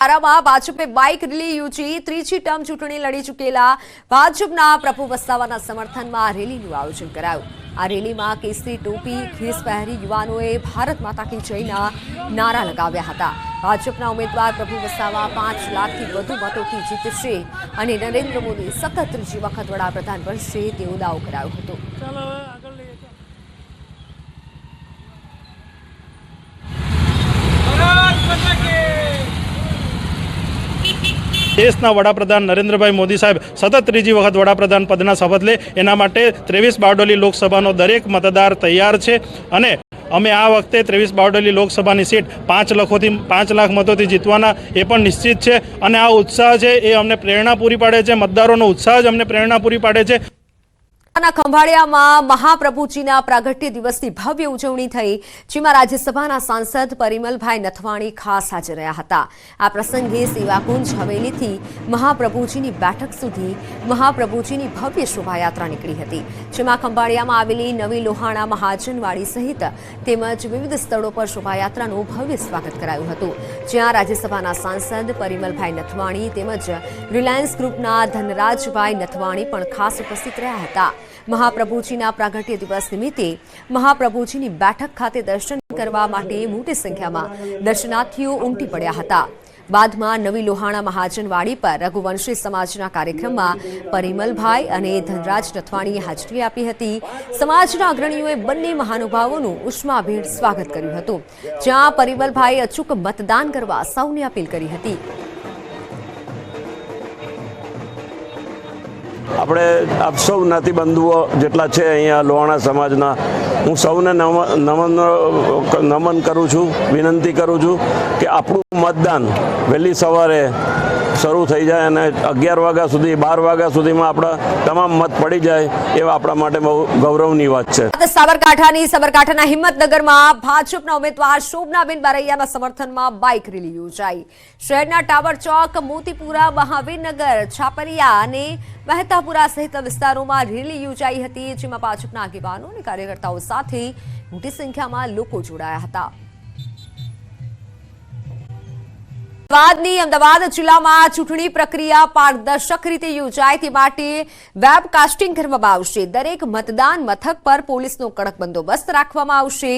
આરામાં ભાજપે bike rally યોજી ત્રીજી ટર્મ ચૂંટણી લડી ચૂકેલા ભાજપના પ્રભુ વસાવાના સમર્થનમાં રેલીનું આયોજન કરાયું. આ રેલીમાં કેસરી ટોપી, ખેસ પહેરી યુવાનોએ ભારત માતા કી જયના નારા લગાવ્યા હતા. ભાજપના ઉમેદવાર પ્રભુ વસાવા પાંચ લાખથી વધુ મતોથી જીતશે અને નરેન્દ્ર મોદી સતત ત્રીજી વખત વડાપ્રધાન બનશે તેવો દાવો કરાયો હતો ચાલો હવે આગળ લઈએ ચાલો. ભારત માતા કી દેશના વડાપ્રધાન નરેન્દ્રભાઈ મોદી સાહેબ સતત ત્રીજી વખત વડાપ્રધાન પદના શપથ લે. એના માટે ત્રેવીસ બારડોલી લોકસભાનો દરેક મતદાર તૈયાર છે. અને અમે આ વખતે ત્રેવીસ બારડોલી લોકસભાની સીટ પાંચ લાખોથી પાંચ લાખ મતોથી જીતવાના એ પણ નિશ્ચિત છે. અને આ ઉત્સાહ છે એ અમને પ્રેરણા પૂરી પાડે છે. મતદારોનો ઉત્સાહ જ અમને પ્રેરણા પૂરી પાડે છે. ના ખંભાળિયામાં મહાપ્રભુજીના પ્રાગટ્ય દિવસની ભવ્ય ઉજવણી થઈ, જેમાં રાજ્યસભાના સાંસદ પરિમલભાઈ નથવાણી ખાસ હાજર રહ્યા હતા. આ પ્રસંગે સેવાકુંજ હવેલીથી મહાપ્રભુજીની બેઠક સુધી મહાપ્રભુજીની ભવ્ય શોભાયાત્રા નીકળી હતી, જેમાં ખંભાળિયામાં આવેલી નવી લોહાણા મહાજનવાડી સહિત તેમજ વિવિધ સ્થળો પર શોભાયાત્રાનું ભવ્ય સ્વાગત કરાયું હતું. જ્યાં રાજ્યસભાના સાંસદ પરિમલભાઈ નથવાણી તેમજ રિલાયન્સ ગ્રુપના ધનરાજભાઈ નથવાણી પણ ખાસ ઉપસ્થિત રહ્યા હતા. મહાપ્રભુજીના પ્રાગટ્ય દિવસ નિમિત્તે મહાપ્રભુજીની બેઠક ખાતે દર્શન કરવા માટે મોટી સંખ્યામાં દર્શનાર્થીઓ ઉમટી પડ્યા હતા. બાદમાં નવી લોહાણા મહાજનવાડી પર રઘુવંશી સમાજના કાર્યક્રમમાં પરિમલભાઈ અને ધનરાજ નથવાણીએ હાજરી આપી હતી. સમાજના અગ્રણીઓએ બંને મહાનુભાવોનું ઉષ્માભેર સ્વાગત કર્યું હતું. જ્યાં પરિમલભાઈએ અચૂક મતદાન કરવા સૌને અપીલ કરી હતી. આપણે આપ સૌ જ્ઞાતિબંધુઓ જેટલા છે અહીંયા લોહાણા સમાજના, હું સૌને નમ- નમન નમન કરું છું, વિનંતી કરું છું કે આપણું મતદાન વહેલી સવારે શરૂ થઈ જાય અને અગિયાર વાગ્યા સુધી, બાર વાગ્યા સુધીમાં આપણા તમામ મત પડી જાય, એવા આપણા માટે બહુ ગૌરવની વાત છે. સાબરકાંઠાની, સાબરકાંઠાના હિંમતનગરમાં ભાજપના ઉમેદવાર શોભનાબેન બારૈયાના સમર્થનમાં બાઇક રેલી યોજાઈ. શહેરના ટાવર ચોક, મોતીપુરા, મહાવીરનગર, છાપરિયા અને મહેતાપુરા સહિત વિસ્તારોમાં રેલી યોજાઈ હતી, જેમાં ભાજપના આગેવાનો અને કાર્યકર્તાઓ સાથે મોટી સંખ્યામાં લોકો જોડાયા હતા. અમદાવાદની અમદાવાદ જિલ્લામાં ચૂંટણી પ્રક્રિયા પારદર્શક રીતે યોજાય તે માટે વેબકાસ્ટિંગ કરવામાં આવશે. દરેક મતદાન મથક પર પોલીસનો કડક બંદોબસ્ત રાખવામાં આવશે.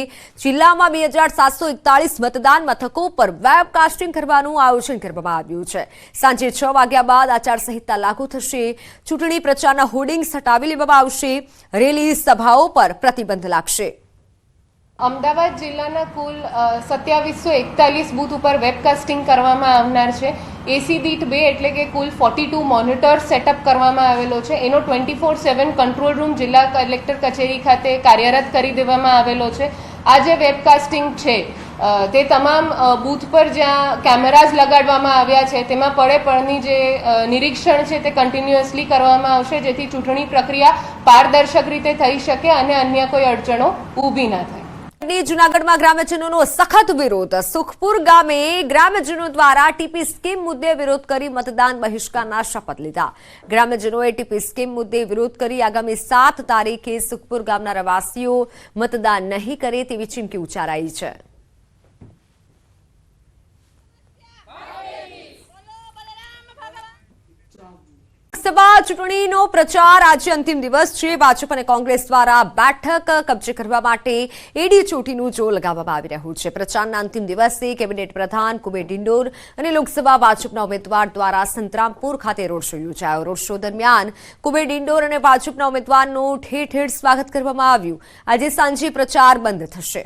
જિલ્લામાં બે હજાર સાતસો એકતાળીસ મતદાન મથકો પર વેબકાસ્ટિંગ કરવાનું આયોજન કરવામાં આવ્યું છે. સાંજે છ વાગ્યા બાદ આચારસંહિતા લાગુ થશે. ચૂંટણી પ્રચારના હોર્ડિંગ્સ હટાવી લેવામાં આવશે. રેલી સભાઓ પર પ્રતિબંધ લાગશે. અમદાવાદ જિલ્લાના કુલ સત્યાવીસો એકતાલીસ બૂથ ઉપર વેબકાસ્ટિંગ કરવામાં આવનાર છે. એસી દીઠ બે એટલે કે કુલ ફોર્ટી ટુ મોનિટર સેટઅપ કરવામાં આવેલો છે. એનો twenty four seven control room જિલ્લા કલેક્ટર કચેરી ખાતે કાર્યરત કરી દેવામાં આવેલો છે. આ જે વેબકાસ્ટિંગ છે તે તમામ બૂથ પર જ્યાં કેમેરાઝ લગાડવામાં આવ્યા છે, તેમાં પડે પડની જે નિરીક્ષણ છે તે કન્ટિન્યુઅસલી કરવામાં આવશે, જેથી ચૂંટણી પ્રક્રિયા પારદર્શક રીતે થઈ શકે અને અન્ય કોઈ અડચણો ઊભી ના થાય. જૂનાગઢમાં ગ્રામ્યજનોનો સખત વિરોધ. સુખપુર ગામે ગ્રામ્યજનો દ્વારા ટીપી સ્કીમ મુદ્દે વિરોધ કરી મતદાન બહિષ્કારના શપથ લીધા. ગ્રામ્યજનોએ ટીપી સ્કીમ મુદ્દે વિરોધ કરી આગામી સાત તારીખે સુખપુર ગામના રહેવાસીઓ મતદાન નહીં કરે તેવી ચીમકી ઉચ્ચારાઈ છે. લોકસભા ચૂંટણીનો પ્રચાર આજે અંતિમ દિવસ છે. ભાજપ અને કોંગ્રેસ દ્વારા બેઠક કબજે કરવા માટે એડી ચોટીનું જોર લગાવવામાં આવી રહ્યું છે. પ્રચારના અંતિમ દિવસે કેબિનેટ પ્રધાન કુબેર ડિંડોર અને લોકસભા ભાજપના ઉમેદવાર દ્વારા સંતરામપુર ખાતે રોડ શો યોજાયો. રોડ શો દરમિયાન કુબેર ડિંડોર અને ભાજપના ઉમેદવારનું ઠેર ઠેર સ્વાગત કરવામાં આવ્યું. આજે સાંજે પ્રચાર બંધ થશે.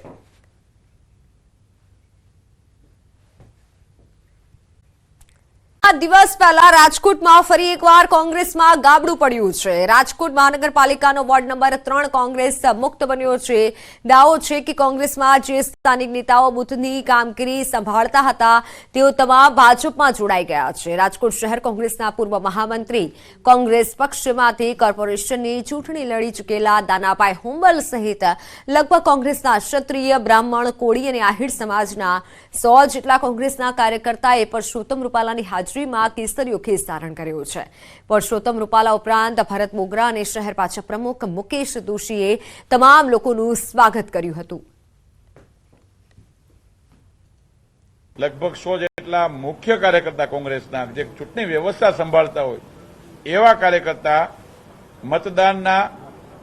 દિવસ પહેલા રાજકોટમાં ફરી એકવાર કોંગ્રેસમાં ગાબડું પડ્યું છે. રાજકોટ મહાનગરપાલિકાનો વોર્ડ નંબર ત્રણ કોંગ્રેસ મુક્ત બન્યો છે. દાવો છે કે કોંગ્રેસમાં જે સ્થાનિક નેતાઓ બુથની કામગીરી સંભાળતા હતા, તેઓ તમામ ભાજપમાં જોડાઈ ગયા છે. રાજકોટ શહેર કોંગ્રેસના પૂર્વ મહામંત્રી. કોંગ્રેસ પક્ષમાંથી કોર્પોરેશનની ચૂંટણી લડી ચૂકેલા દાનાભાઈ હુંબલ સહિત લગભગ કોંગ્રેસના ક્ષત્રિય બ્રાહ્મણ કોળી અને આહિર સમાજના સો જેટલા કોંગ્રેસના કાર્યકર્તાએ પરસોત્તમ રૂપાલાની હાજરીમાં કેસરીયો ખેસ ધારણ કર્યો છે. પરસોત્તમ રૂપાલા ઉપરાંત ભરત બોગરા અને શહેર ભાજપ પ્રમુખ મુકેશ દોશીએ તમામ લોકોનું સ્વાગત કર્યું હતું. લગભગ સો જેટલા મુખ્ય કાર્યકર્તા કોંગ્રેસના જે ચૂંટણી વ્યવસ્થા સંભાળતા હોય, એવા કાર્યકર્તા મતદાનના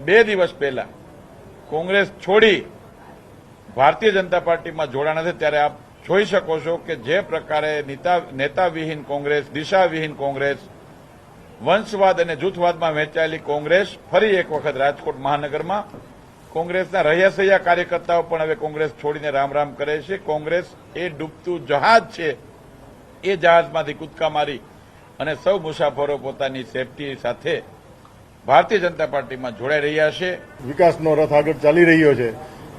બે દિવસ પહેલા કોંગ્રેસ છોડી ભારતીય જનતા પાર્ટીમાં જોડાણા છે ત્યારે આપ જોઈ શકો છો કે જે પ્રકારે નેતા- નેતાવિહીન કોંગ્રેસ, દિશાવિહીન કોંગ્રેસ, વંશવાદ અને જૂથવાદમાં વહેંચાયેલી કોંગ્રેસ ફરી એક વખત રાજકોટ મહાનગરમાં. કોંગ્રેસના રહ્યાસૈયા કાર્યકર્તાઓ પણ હવે કોંગ્રેસ છોડીને રામ રામ કરે છે. કોંગ્રેસ એ ડૂબતું જહાજ છે. એ જહાજમાંથી કૂદકા મારી અને સૌ મુસાફરો પોતાની સેફટી સાથે ભારતીય જનતા પાર્ટીમાં જોડાઈ રહ્યા છે. વિકાસનો રથ આગળ ચાલી રહ્યો છે.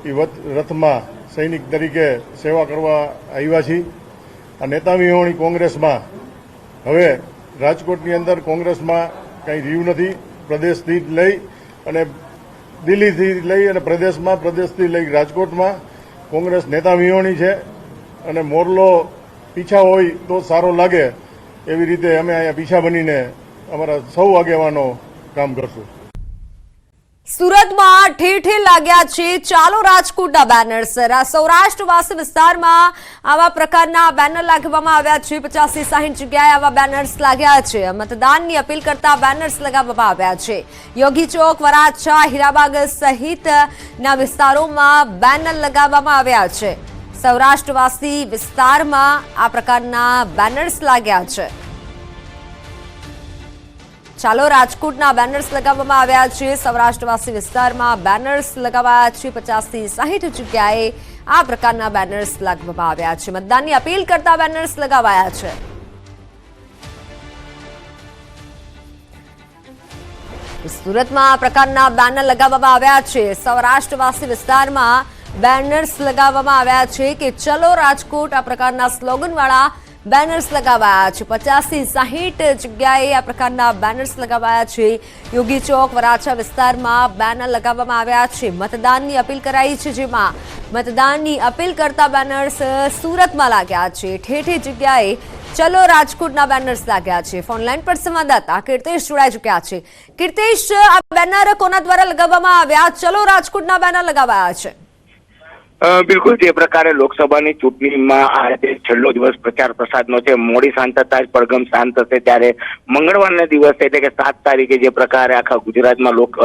એ રથમાં સૈનિક તરીકે સેવા કરવા આવ્યા છીએ. આ નેતા વિહોણી કોંગ્રેસમાં. હવે રાજકોટની અંદર કોંગ્રેસમાં કંઈ રહ્યું નથી. પ્રદેશથી લઈ અને દિલ્હીથી લઈ અને પ્રદેશમાં પ્રદેશથી લઈ રાજકોટમાં કોંગ્રેસ નેતા વિહોણી છે. અને મોરલો પીછા હોય તો સારો લાગે એવી રીતે અમે અહીંયા પીછા બનીને અમારા સૌ આગેવાનો કામ કરશું. સુરતમાં ઠેર ઠેર લાગ્યા છે. ચાલો રાજકોટના બેનર્સ સૌરાષ્ટ્રવાસી વિસ્તારમાં આવા પ્રકારના બેનર લાગવામાં આવ્યા છે. પચાસથી સાહીઠ જગ્યાએ આવા બેનર્સ લાગ્યા છે. મતદાનની અપીલ કરતા બેનર્સ લગાવવામાં આવ્યા છે. યોગી ચોક, વરાછા, હીરાબાગ સહિતના વિસ્તારોમાં બેનર લગાવવામાં આવ્યા છે. સૌરાષ્ટ્રવાસી વિસ્તારમાં આ પ્રકારના બેનર્સ લાગ્યા છે. ચાલો રાજકોટના બેનર્સ લગાવવામાં આવ્યા છે. સૌરાષ્ટ્રવાસી વિસ્તારમાં બેનર્સ લગાવાયા છે. પચાસથી સાહીઠ જગ્યાએ આ પ્રકારના બેનર્સ લગાવવામાં આવ્યા છે. મતદાનની અપીલ કરતા બેનર્સ લગાવાયા છે. સુરતમાં આ પ્રકારના બેનર લગાવવામાં આવ્યા છે. સૌરાષ્ટ્રવાસી વિસ્તારમાં બેનર્સ લગાવવામાં આવ્યા છે કે ચલો રાજકોટ આ પ્રકારના સ્લોગનવાળા બેનર્સ લગાવાયા છે. પચાસથી સાહીઠ જગ્યાએ આ પ્રકારના બેનર્સ લગાવાયા છે. યોગી ચોક, વરાછા વિસ્તારમાં બેનર લગાવવામાં આવ્યા છે. મતદાનની અપીલ કરાઈ છે જેમાં મતદાનની અપીલ કરતા બેનર્સ સુરતમાં લાગ્યા છે. ઠેર જગ્યાએ ચલો રાજકોટના બેનર્સ લાગ્યા છે. ફોનલાઈન પર સંવાદદાતા કીર્તેશ જોડાઈ ચુક્યા છે. કીર્તેશ, આ બેનર કોના દ્વારા લગાવવામાં આવ્યા? ચલો રાજકોટના બેનર લગાવાયા છે. બિલકુલ જે પ્રકારે લોકસભાની ચૂંટણીમાં આજે છેલ્લો દિવસ પ્રચાર પ્રસાદનો છે, મોડી શાંત થતા પડઘમ શાંત થશે, ત્યારે મંગળવારના દિવસે એટલે કે સાત તારીખે જે પ્રકારે આખા ગુજરાતમાં લોક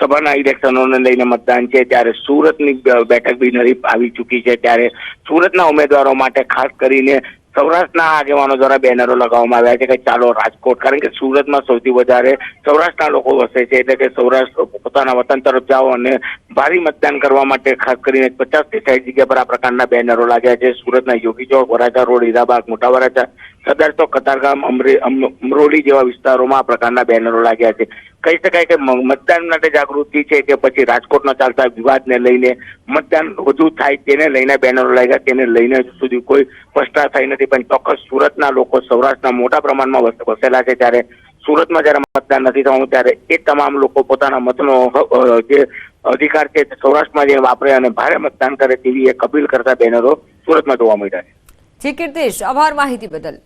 સભાના ઇલેક્શનોને લઈને મતદાન છે, ત્યારે સુરતની બેઠક બી નરીફ આવી ચૂકી છે, ત્યારે સુરતના ઉમેદવારો માટે ખાસ કરીને સૌરાષ્ટ્રના આગેવાનો દ્વારા બેનરો લગાવવામાં આવ્યા છે કે ચાલો રાજકોટ, કારણ કે સુરતમાં સૌથી વધારે સૌરાષ્ટ્રના લોકો વસે છે, એટલે કે સૌરાષ્ટ્ર પોતાના વતન તરફ જાઓ અને ભારી મતદાન કરવા માટે ખાસ કરીને પચાસથી સાઈઠ જગ્યા પર આ પ્રકારના બેનરો લાગ્યા છે. સુરતના યોગી ચોક, વરાછા રોડ, હીરાબાગ મોટા વરાછા સદર ચોક કતારગામ, અમરે- અમરોલી જેવા વિસ્તારોમાં આ પ્રકારના બેનરો લાગ્યા છે. કહી શકાય કે મતદાન માટે જાગૃતિ છે કે પછી રાજકોટમાં ચાલતા વિવાદને લઈને મતદાન વધુ થાય તેને લઈને બેનરો લાગ્યા. તેને લઈને સુધી કોઈ સ્પષ્ટતા થઈ નથી, પણ ચોક્કસ સુરતના લોકો સૌરાષ્ટ્રના મોટા પ્રમાણમાં વસ- વસેલા છે. ત્યારે સુરતમાં જ્યારે મતદાન નથી થવાનું, ત્યારે એ તમામ લોકો પોતાના મતનો જે અધિકાર છે સૌરાષ્ટ્રમાં જે વાપરે અને ભારે મતદાન કરે તેવી એક અપીલ કરતા બેનરો સુરતમાં જોવા મળ્યા છે. જી કીર્તિશ, આભાર માહિતી બદલ.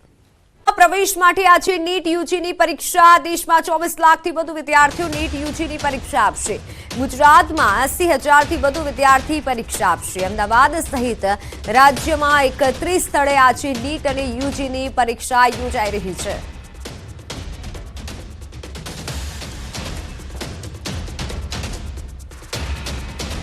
પ્રવેશ માટે આજે નીટ યુજીની પરીક્ષા દેશમાં ચોવીસ લાખથી વધુ વિદ્યાર્થીઓ નીટ યુજીની પરીક્ષા આપશે. ગુજરાતમાં એસી હજારથી વધુ વિદ્યાર્થી પરીક્ષા આપશે. અમદાવાદ સહિત રાજ્યમાં એકત્રીસ સ્થળે આજે નીટ અને યુજીની પરીક્ષા યોજાઈ રહી છે.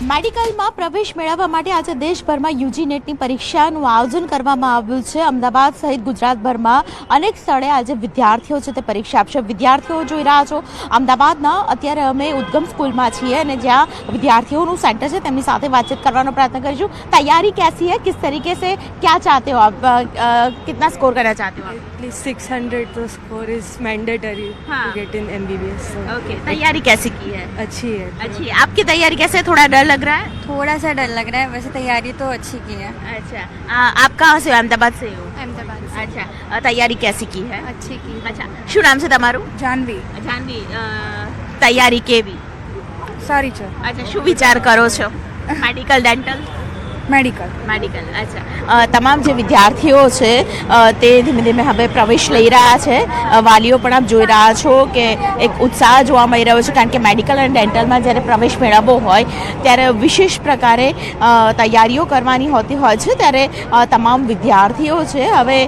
મેડિકલમાં પ્રવેશ મેળવવા માટે આજે દેશભરમાં યુજી નેટની પરીક્ષાનું આયોજન કરવામાં આવ્યું છે અમદાવાદ સહિત ગુજરાતભરમાં અનેક સ્થળે આજે વિદ્યાર્થીઓ છે તે પરીક્ષા આપશે વિદ્યાર્થીઓ જોઈ રહ્યા છો અમદાવાદના અત્યારે અમે ઉદ્ગમ સ્કૂલમાં છીએ અને જ્યાં વિદ્યાર્થીઓનું સેન્ટર છે તેમની સાથે વાતચીત કરવાનો प्रयत्न કરીશું तैयारी कैसी है किस तरीके से क्या चाहते हो आप अ, अ, कितना स्कोर करना चाहते हो आप At least 600 तो score is mandatory हाँ. to get in MBBS. So okay तैयारी कैसी की है अच्छी है अच्छी है। आपकी तैयारी कैसे है? थोड़ा डर लग रहा है थोड़ा सा डर लग रहा है वैसे तैयारी तो अच्छी की है अच्छा आ, आप कहाँ से हो अहमदाबाद से हो अहमदाबाद अच्छा अ, तैयारी कैसी की है अच्छी की અચ્છા શું નામ છે તમારું जानवी જાનવી અ, તૈયારી કેવી सारी चल અચ્છા શું વિચાર કરો છો મેડિકલ ડેન્ટલ મેડિકલ મેડિકલ અચ્છા. તમામ જે વિદ્યાર્થીઓ છે તે ધીમે ધીમે હવે પ્રવેશ લઈ રહ્યા છે. વાલીઓ પણ આપ જોઈ રહ્યા છો કે એક ઉત્સાહ જોવા મળી રહ્યો છે, કારણ કે મેડિકલ અને ડેન્ટલમાં જ્યારે પ્રવેશ મેળવવો હોય, ત્યારે વિશેષ પ્રકારે તૈયારીઓ કરવાની હોતી હોય છે. ત્યારે તમામ વિદ્યાર્થીઓ છે, હવે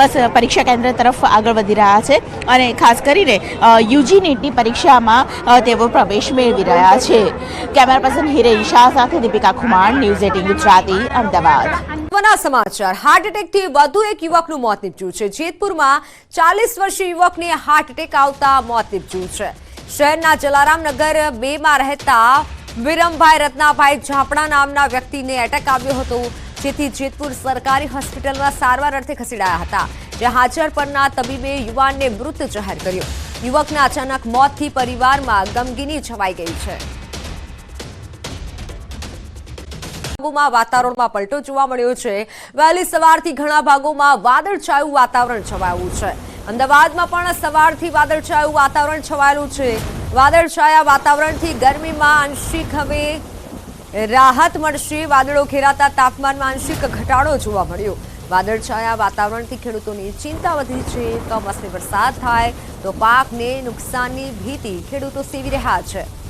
બસ પરીક્ષા કેન્દ્ર તરફ આગળ વધી રહ્યા છે અને ખાસ કરીને યુજી નીટની પરીક્ષામાં તેઓ પ્રવેશ મેળવી રહ્યા છે. કેમેરા પર્સન હિરેન શાહ સાથે દીપિકા ખુમાણ, ન્યૂઝ એટીન ગુજરાતી. અમદાવાદ. મહત્વના સમાચાર. હાર્ટ એટેકથી વધુ એક યુવકનું મોત નીપજ્યું છે. જેતપુરમાં ચાલીસ વર્ષીય યુવકને હાર્ટ એટેક આવતા મોત નીપજ્યું છે. શહેરના જલારામનગર બેમાં રહેતા વિરમભાઈ રત્નાભાઈ ઝાપડા નામના વ્યક્તિને એટેક આવ્યો હતો, જેથી જેતપુર સરકારી હોસ્પિટલમાં સારવાર અર્થે ખસેડાયા હતા. જ્યાં હાજર પરના તબીબે યુવાનને મૃત જાહેર કર્યો. યુવકના અચાનક મોતથી પરિવારમાં ગમગીની છવાઈ ગઈ છે. ભાગોમાં વાતાવરણમાં પલટો જોવા મળ્યો છે. વહેલી સવારથી ઘણા ભાગોમાં વાદળછાયું વાતાવરણ છવાયું છે. અમદાવાદમાં પણ સવારથી વાદળછાયું વાતાવરણ છવાયેલું છે. વાદળછાયા વાતાવરણથી ગરમીમાં આંશિક હવે રાહત મળશે. વાદળો ઘેરાતા તાપમાનમાં આંશિક ઘટાડો જોવા મળ્યો. વાદળછાયા વાતાવરણથી ખેડૂતોની ચિંતા વધી છે. કમોસમી વરસાદ થાય તો પાકને નુકસાનની ભીતિ ખેડૂતો સેવી રહ્યા છે.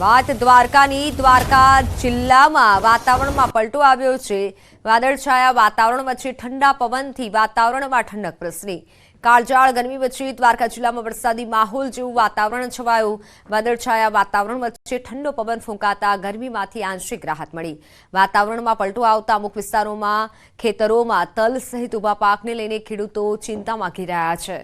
વાત દ્વારકાની. દ્વારકા જિલ્લામાં વાતાવરણમાં પલટો આવ્યો છે. વાદળછાયા વાતાવરણ વચ્ચે ઠંડા પવનથી વાતાવરણમાં ઠંડક પ્રસરી. કાળજાળ ગરમી વચ્ચે દ્વારકા જિલ્લામાં વરસાદી માહોલ જેવું વાતાવરણ છવાયું. વાદળછાયા વાતાવરણ વચ્ચે ઠંડો પવન ફૂંકાતા ગરમીમાંથી આંશિક રાહત મળી. વાતાવરણમાં પલટો આવતા અમુક વિસ્તારોમાં ખેતરોમાં તલ સહિત ઊભા પાકને લઈને ખેડૂતો ચિંતામાં ઘેરાયા છે.